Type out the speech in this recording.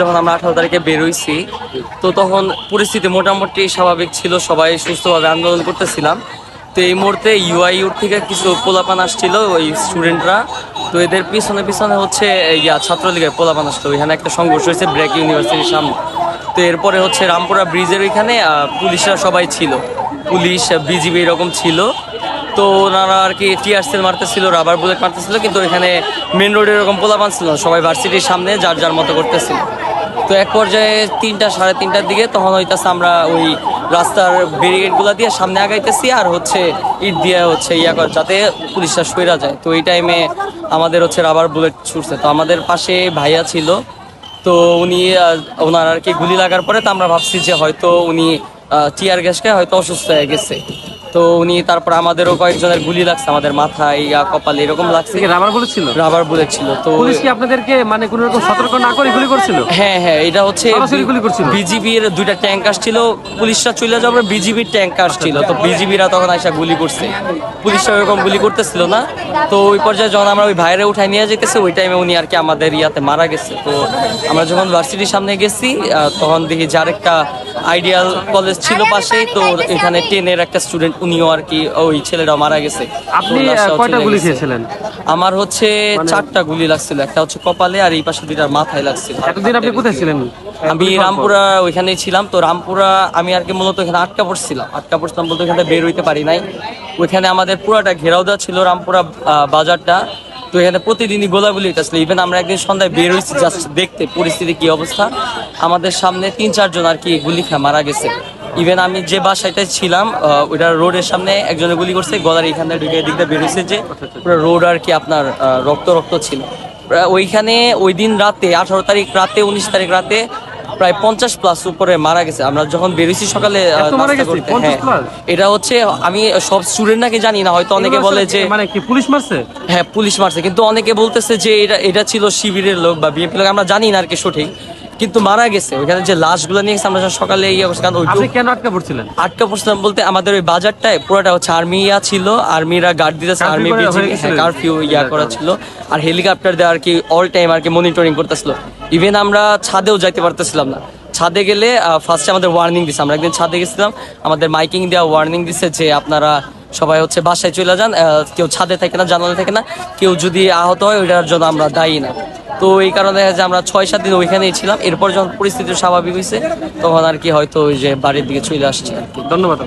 যখন আমরা আঠারো তারিখে বেরোইছি তো তখন পরিস্থিতি মোটামুটি স্বাভাবিক ছিল, সবাই সুস্থভাবে আন্দোলন করতেছিলাম। তো এই মুহূর্তে ইউআইউর থেকে কিছু পোলাপান আসছিল, ওই স্টুডেন্টরা। তো এদের পিছনে পিছনে হচ্ছে ইয়া ছাত্রলীগের পোলাপান আসছিল। ওইখানে একটা সংঘর্ষ হয়েছে ব্রেক ইউনিভার্সিটির সামনে। তো এরপরে হচ্ছে রামপুরা ব্রিজের ওইখানে পুলিশরা সবাই ছিল। পুলিশ, বিজিবি এরকম ছিল। তো ওনারা আর কি টিয়ার সেল মারতেছিল, রাবার বুলেট মারতেছিল, কিন্তু এখানে মেন রোডে এরকম পোলাপান ছিল সবাই ভার্সিটির সামনে, যার যার মতো করতেছিল। তো এক পর্যায়ে তিনটা, সাড়ে তিনটার দিকে তখন হইতাছে আমরা ওই রাস্তার ব্যারিকেডগুলো দিয়ে সামনে আগাইতেছি আর হচ্ছে ইট দিয়ে হচ্ছে ইয়া কর, যাতে পুলিশরা সইরা যায়। তো এই টাইমে আমাদের হচ্ছে রাবার বুলেট ছুটছে তো আমাদের পাশে ভাইয়া ছিল। তো উনি ওনার আর কি গুলি লাগার পরে তো আমরা ভাবছি যে হয়তো উনি টিয়ার গ্যাসকে হয়তো অসুস্থ হয়ে গেছে। তো উনি তারপর আমাদেরও কয়েকজনের গুলি লাগছে আমাদের মাথায় ইয়া কপালে এরকম লাগছে। রাবার বলেছিল রাবার বুলেট ছিল? তো পুলিশ কি আপনাদেরকে মানে কোনো রকম সতর্ক না করে গুলি করছিল? হ্যাঁ হ্যাঁ এটা হচ্ছে সরাসরি গুলি করছিল? বিজিবির দুইটা ট্যাঙ্ক আসছিল পুলিশরা চলে যাবে বিজিবির ট্যাঙ্ক আসছিল তো বিজিবিরা তখন আইসা গুলি করছে। পুলিশরা এরকম গুলি করতেছিল না তো ওই পর্যায়ে যখন আমরা ওই ভাইরে উঠাই নিয়ে যেতেছে ওই টাইমে উনি আর কি আমাদের ইয়াতে মারা গেছে। তো আমরা যখন ভার্সিটির সামনে গেছি তখন দেখি যার একটা আইডিয়াল কলেজ ছিল পাশেই তো এখানে টেনের একটা স্টুডেন্ট উনিও আর কি ওই ছেলেটা মারা গেছে। আপনি কয়টা গুলি খেয়েছিলেন? আমার হচ্ছে চারটা গুলি লাগছিল একটা হচ্ছে কপালে আর এই পাশে দুইটার মাথায় লাগছিল। এতদিন আপনি কোথায় ছিলেন? আমি রামপুরা ওইখানেই ছিলাম তো রামপুরা আমি আর কি মূলত এখানে আটকা পড়ছিলাম। আটকা পড়ছিলাম বলতে ওখানে বের হইতে পারি নাই। ওইখানে আমাদের পুরাটা ঘেরাও দেওয়া ছিল রামপুরা বাজারটা। তো এখানে প্রতিদিনই গোলাগুলি হইতেছিল ইভেন আমরা একদিন সন্ধ্যায় বের হয়েছি জাস্ট দেখতে পরিস্থিতি কি অবস্থা। আমাদের সামনে তিন চারজন আর কি গুলি খেয়ে মারা গেছে। ইভেন আমি যে বাসাটায় ছিলাম ওইটা রোডের সামনে একজনে গুলি করছে, গলার এখানে ঢুকে এদিক দিয়ে বের হয়েছে যে রোড আর কি আপনার রক্ত রক্ত ছিল। ওইখানে ওই দিন রাতে, আঠারো তারিখ রাতে, উনিশ তারিখ রাতে প্রায় পঞ্চাশ প্লাস উপরে মারা গেছে। আমরা যখন বেরিয়েছি সকালে আহ, এত মারা নাস্তা গেছে? করতে, 50 হ্যাঁ। এটা হচ্ছে আমি সব স্টুডেন্ট নাকি জানি না হয়তো অনেকে বলে যে মানে কি পুলিশ মারছে? হ্যাঁ পুলিশ মারছে। কিন্তু অনেকে বলতেছে যে এটা এটা ছিল শিবিরের লোক বা বিএনপি লোক আমরা জানি না আর কি সঠিক। কিন্তু মারা গেছে। ওইখানে যে লাশগুলো নিয়ে গেছে আমরা সকালে ইয়ে করছি কারণ ওই আপনি কেন আটকা পড়ছিলেন? আটকা পড়ছিলাম বলতে আমাদের ওই বাজারটায় পুরোটা হচ্ছে আর্মি ইয়া ছিল। আর্মিরা গার্ড দিতেছে আর্মি করা কারফিউ ইয়া করা ছিল। আর হেলিকপ্টার দিয়ে আর কি অল টাইম আর কি মনিটরিং করতেছিল। ইভেন আমরা ছাদেও যাইতে পারতেছিলাম না। ছাদে গেলে ফার্স্টে আমাদের ওয়ার্নিং দিছে। আমরা একদিন ছাদে গেছিলাম। আমাদের মাইকিং দেওয়া ওয়ার্নিং দিছে যে আপনারা সবাই হচ্ছে বাসায় চলে যান। কেউ ছাদে থাকে না জানালে থাকে না। কেউ যদি আহত হয় ওইটার জন্য আমরা দায়ী না। তো এই কারণে দেখা যায় আমরা ছয়, সাত দিন ওইখানেই ছিলাম। এরপর যখন পরিস্থিতি স্বাভাবিক হয়েছে, তখন আর কি হয়তো ওই যে বাড়ির দিকে চলে আসছে আর কি। ধন্যবাদ